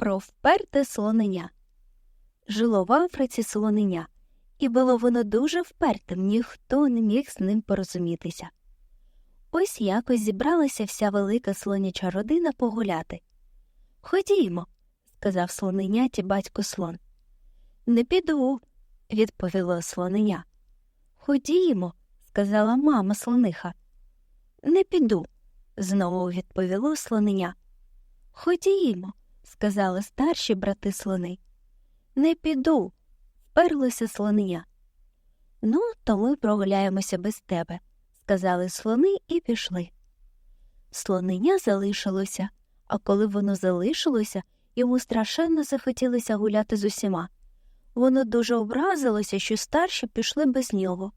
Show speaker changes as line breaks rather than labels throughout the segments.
Про вперте слонення. Жило в Африці слонення, і було воно дуже впертим, ніхто не міг з ним порозумітися. Ось якось зібралася вся велика слоняча родина погуляти. Ходімо, сказав слоненяті батько слон. Не піду, відповіло слоненя. Ходімо, сказала мама слониха. Не піду, знову відповіло слоненя. Ходімо, сказали старші брати слони. Не піду, вперлося слоненя. Ну, то ми прогуляємося без тебе, сказали слони і пішли. Слоненя залишилося, а коли воно залишилося, йому страшенно захотілося гуляти з усіма. Воно дуже образилося, що старші пішли без нього.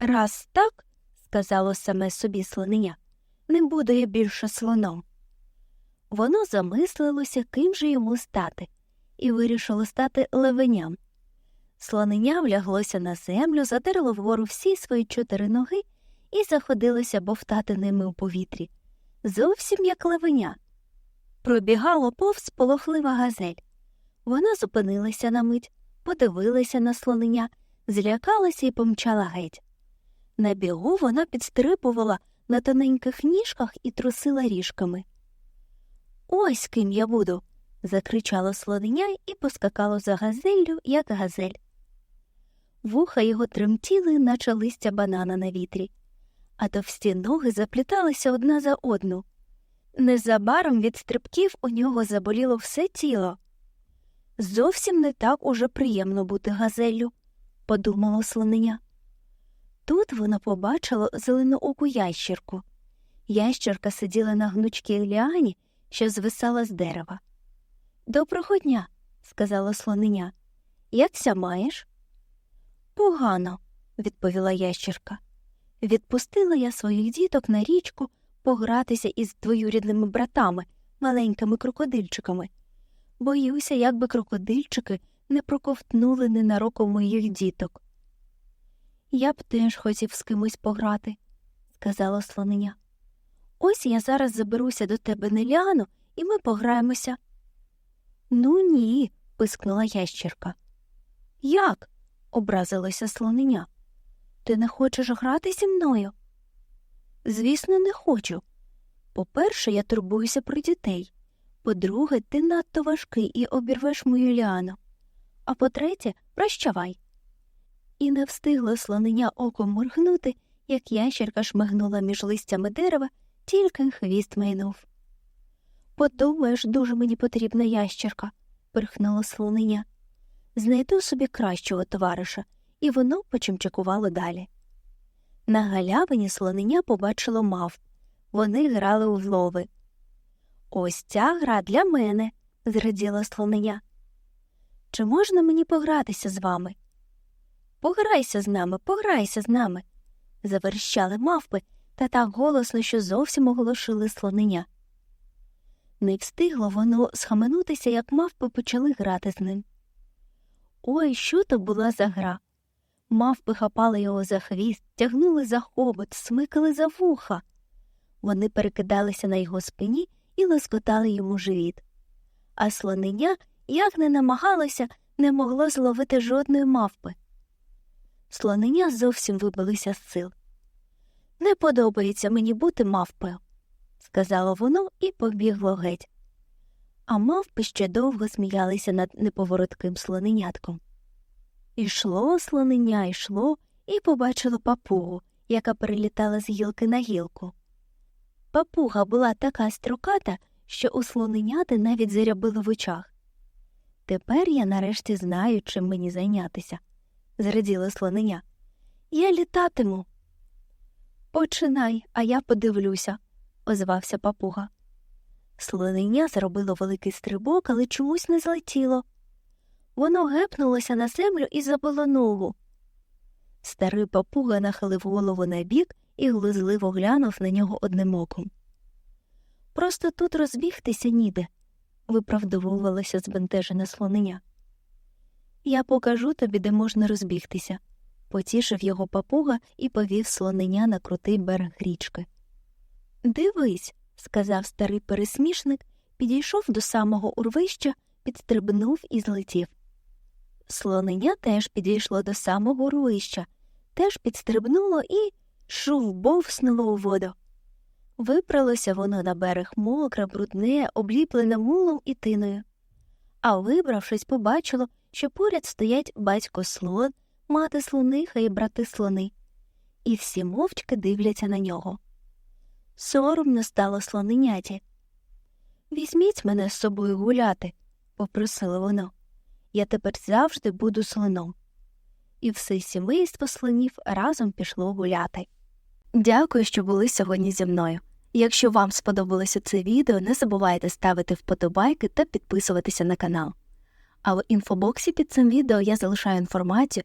Раз так, сказало саме собі слоненя, не буду я більше слоном. Воно замислилося, ким же йому стати, і вирішило стати левеням. Слоненя вляглося на землю, задерло вгору всі свої чотири ноги і заходилося бовтати ними у повітрі. Зовсім як левеня. Пробігало повз полохлива газель. Вона зупинилася на мить, подивилася на слоненя, злякалася і помчала геть. На бігу вона підстрибувала на тоненьких ніжках і трусила ріжками. Ось ким я буду. закричало слоненя і поскакало за газеллю, як газель. Вуха його тремтіли, наче листя банана на вітрі, а товсті ноги запліталися одна за одну. Незабаром від стрибків у нього заболіло все тіло. Зовсім не так уже приємно бути газеллю, подумало слоненя. Тут воно побачило зеленооку ящірку. Ящерка сиділа на гнучкій ліані, що звисала з дерева. Доброго дня, сказала слоненя. Якся маєш? Погано, відповіла ящерка. Відпустила я своїх діток на річку погратися із двоюрідними братами, маленькими крокодильчиками. Боюся, як би крокодильчики не проковтнули ненароком моїх діток. Я б теж хотів з кимось пограти, сказала слоненя. Ось я зараз заберуся до тебе Неліану, і ми пограємося. Ну, ні, пискнула ящерка. Як? образилася слоненя. Ти не хочеш грати зі мною? Звісно, не хочу. По-перше, я турбуюся про дітей. По-друге, ти надто важкий і обірвеш мою ліану. А по-третє, прощавай. І не встигла слоненя оком моргнути, як ящерка шмигнула між листями дерева, тільки хвіст майнув. Подумаєш, дуже мені потрібна ящерка, пирхнула слоненя. Знайду собі кращого товариша, і воно почимчакувало далі. На галявині слоненя побачило мавп. Вони грали у злови. Ось ця гра для мене, зраділа слоненя. Чи можна мені погратися з вами? Пограйся з нами, пограйся з нами, заверщали мавпи та так голосно, що зовсім оголошили слоненя. Не встигло воно схаменутися, як мавпи почали грати з ним. Ой, що то була за гра? Мавпи хапали його за хвіст, тягнули за хобот, смикали за вуха. Вони перекидалися на його спині і лоскотали йому живіт. А слоненя, як не намагалося, не могло зловити жодної мавпи. Слоненя зовсім вибилися з сил. Не подобається мені бути мавпою, сказало воно і побігло геть. А мавпи ще довго сміялися над неповоротким слоненятком. Ішло слоненя, йшло і побачило папугу, яка перелітала з гілки на гілку. Папуга була така строката, що у слоненяти навіть зарябило в очах. Тепер я нарешті знаю, чим мені зайнятися, зраділо слоненя. Я літатиму. Починай, а я подивлюся, озвався папуга. Слоненя зробило великий стрибок, але чомусь не злетіло. Воно гепнулося на землю і забило ногу. Старий папуга нахилив голову на бік і глузливо глянув на нього одним оком. Просто тут розбігтися ніде, виправдовувалася збентежена слоненя. Я покажу тобі, де можна розбігтися, потішив його папуга і повів слоненя на крутий берег річки. Дивись, сказав старий пересмішник, підійшов до самого урвища, підстрибнув і злетів. Слонення теж підійшло до самого руїща, теж підстрибнуло і шув бовснуло у воду. Випралося воно на берег мокре, брудне, обліплене мулом і тиною. А вибравшись, побачило, що поряд стоять батько слон, мати слониха і брати слони, і всі мовчки дивляться на нього. Соромно стало слоненяті. Візьміть мене з собою гуляти, попросило воно. Я тепер завжди буду слоном. І все сімейство слонів разом пішло гуляти. Дякую, що були сьогодні зі мною. Якщо вам сподобалося це відео, не забувайте ставити вподобайки та підписуватися на канал. А в інфобоксі під цим відео я залишаю інформацію,